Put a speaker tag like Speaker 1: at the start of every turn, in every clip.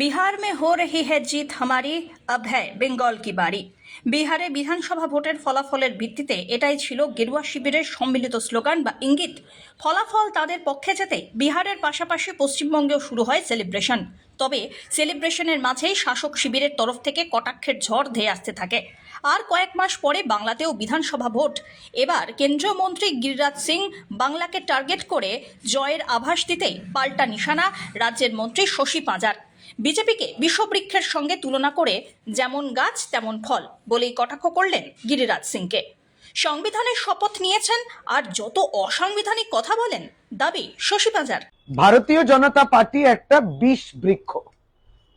Speaker 1: बिहार में हो रही है जीत हमारी अब है বেঙ্গল কি বাড়ি বিহারে বিধানসভা ভোটের ফলাফলের ভিত্তিতে এটাই ছিল গেরুয়া শিবিরের সম্মিলিত স্লোগান বা ইঙ্গিত ফলাফল তাদের পক্ষে যেতে বিহারের পাশাপাশি পশ্চিমবঙ্গেও শুরু হয় সেলিব্রেশন তবে সেলিব্রেশনের মাঝেই শাসক শিবিরের তরফ থেকে কটাক্ষের ঝড় ধেয়ে আসতে থাকে আর কয়েক মাস পরে বাংলাতেও বিধানসভা ভোট এবার কেন্দ্রীয় মন্ত্রী গিরিরাজ সিং বাংলাকে টার্গেট করে জয়ের আভাস দিতেই পাল্টা নিশানা রাজ্যের মন্ত্রী শশী পাঁজার বিজেপিকে বিশ্ববৃক্ষের সঙ্গে তুলনা করে যেমন গাছ, তেমন ফল বলেই কটাক্ষ করলেন গিরিরাজ সিংকে। সংবিধানের শপথ নিয়েছেন আর যত অসাংবিধানিক কথা বলেন, দাবি শশী পাঁজার।
Speaker 2: ভারতীয় জনতা পার্টি একটা বিষ বৃক্ষ।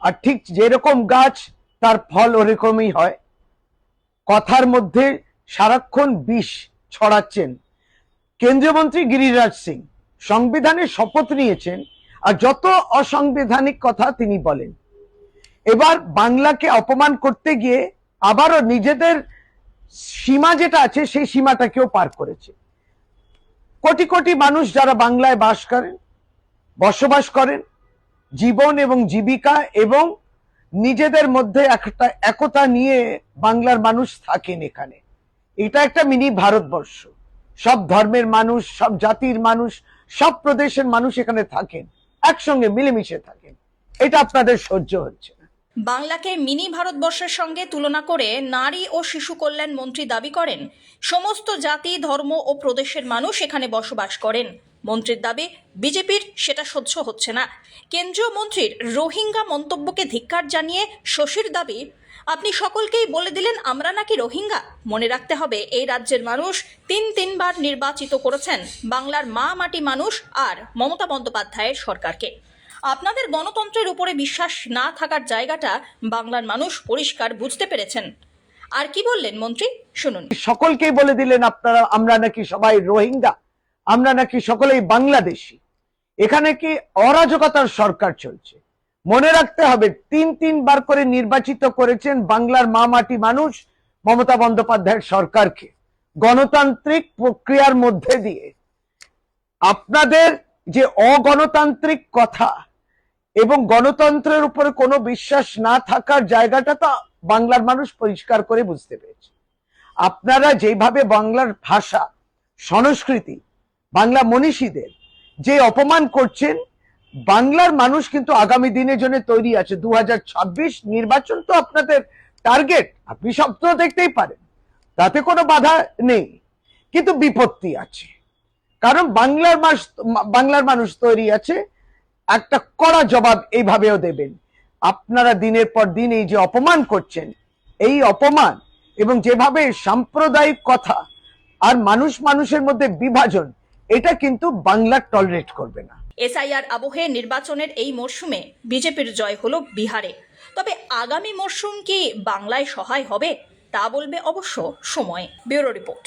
Speaker 2: আর ঠিক যেরকম গাছ, তার ফল ওরকমই হয়। কথার মধ্যে সারাক্ষণ বিষ ছড়াচ্ছেন। কেন্দ্রীয় মন্ত্রী গিরিরাজ সিং সংবিধানের শপথ নিয়েছেন আর যত অসাংবিধানিক কথা তিনি বলেন। এবার বাংলাকে অপমান করতে গিয়ে আবারও নিজেদের সীমা যেটা আছে, সেই সীমাটাকেও পার করেছে। কোটি কোটি মানুষ যারা বাংলায় বাস করেন, বসবাস করেন, জীবন এবং জীবিকা এবং নিজেদের মধ্যে একটা একতা নিয়ে বাংলার মানুষ থাকেন এখানে। এটা একটা মিনি ভারতবর্ষ। সব ধর্মের মানুষ, সব জাতির মানুষ, সব প্রদেশের মানুষ এখানে থাকেন। একসঙ্গে মিলেমিশে থাকে। এটা আপনাদের সহ্য হচ্ছে
Speaker 1: বাংলাকে মিনি ভারতবর্ষের সঙ্গে তুলনা করে নারী ও শিশু কল্যাণ মন্ত্রী দাবি করেন, সমস্ত জাতি, ধর্ম ও প্রদেশের মানুষ এখানে বসবাস করেন। মন্ত্রীর দাবি, বিজেপির সেটা সহ্য হচ্ছে না। কেন্দ্রীয় মন্ত্রীর রোহিঙ্গা মন্তব্যকে ধিক্কার জানিয়ে শশীর দাবি আপনি সকলকেই বলে দিলেন, আমরা নাকি রোহিঙ্গা? মনে রাখতে হবে, এই রাজ্যের মানুষ তিন তিনবার নির্বাচিত করেছেন, বাংলার মা মাটি মানুষ আর মমতা বন্দ্যোপাধ্যায়ের সরকারকে। আপনাদের গণতন্ত্রের উপরে বিশ্বাস না থাকার জায়গাটা বাংলার মানুষ পরিষ্কার বুঝতে পেরেছেন। আর কি বললেন মন্ত্রী? শুনুন।
Speaker 2: সকলকেই বলে দিলেন আপনারা, আমরা নাকি সবাই রোহিঙ্গা, আমরা নাকি সকলেই বাংলাদেশি। এখানে কি অরাজকতার সরকার চলছে? মনে রাখতে হবে, তিন তিনবার করে নির্বাচিত করেছেন বাংলার মা মাটি মানুষ, মমতা বন্দ্যোপাধ্যায়ের সরকারকে। গণতান্ত্রিক প্রক্রিয়ার মধ্যে দিয়ে আপনাদের যে অগণতান্ত্রিক কথা এবং গণতন্ত্রের উপরে কোনো বিশ্বাস না থাকার জায়গাটা তো বাংলার মানুষ পরিষ্কার করে বুঝতে পেরেছে। আপনারা যেভাবে বাংলার ভাষা, সংস্কৃতি, বাংলা মনীষীদের যে অপমান করছেন বাংলার মানুষ কিন্তু আগামী দিনের জন্য তৈরি আছে। দু নির্বাচন তো আপনাদের টার্গেট আপনি স্বপ্ন দেখতেই পারেন। তাতে কোনো বাধা নেই। কিন্তু বিপত্তি আছে। কারণ বাংলার মাস, বাংলার মানুষ তৈরি আছে। একটা কড়া জবাব এইভাবেও দেবেন। আপনারা দিনের পর দিন এই যে অপমান করছেন, এই অপমান এবং যেভাবে সাম্প্রদায়িক কথা আর মানুষ মানুষের মধ্যে বিভাজন এটা কিন্তু বাংলা টলারেট করবে না।
Speaker 1: এসআইআর আবহে নির্বাচনের এই মরশুমে বিজেপির জয় হলো বিহারে। তবে আগামী মরশুম কি বাংলায় সহায় হবে তা বলবে অবশ্য সময়। Bureau report.